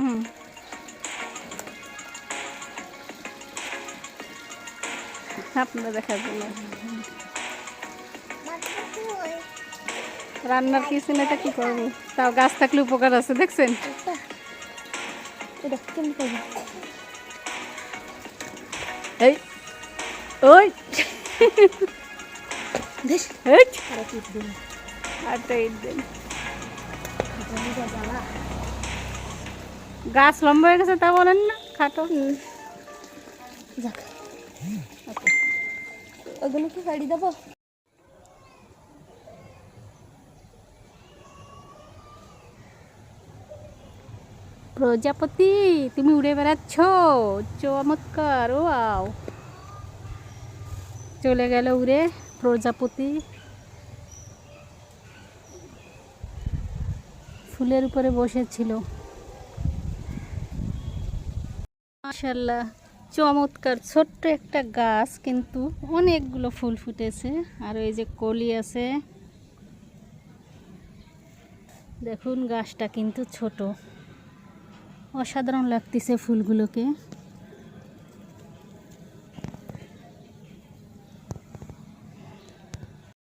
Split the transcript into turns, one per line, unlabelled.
হুম আপনারা দেখার জন্য। রান্নার কিচেনেটা কি করব? তাও গাছ থাকলে উপকার আছে, দেখছেন?
এটা
এই, ওই।
আরে
আটটা ইট দেন। গাছ লম্বা হয়ে গেছে তা বলেন না খাটো।
যাক। ওগুলো কি গাড়ি দেবো?
প্রজাপতি তুমি উড়ে বেড়াচ্ছ। চমৎকার ও আও চলে গেল উড়ে প্রজাপতি। ফুলের উপরে বসেছিল। মাশাল্লাহ চমৎকার, ছোট্ট একটা গাছ কিন্তু অনেকগুলো ফুল ফুটেছে। আর এই যে কলি আছে, দেখুন গাছটা কিন্তু ছোট। অসাধারণ লাগতেছে ফুলগুলোকে।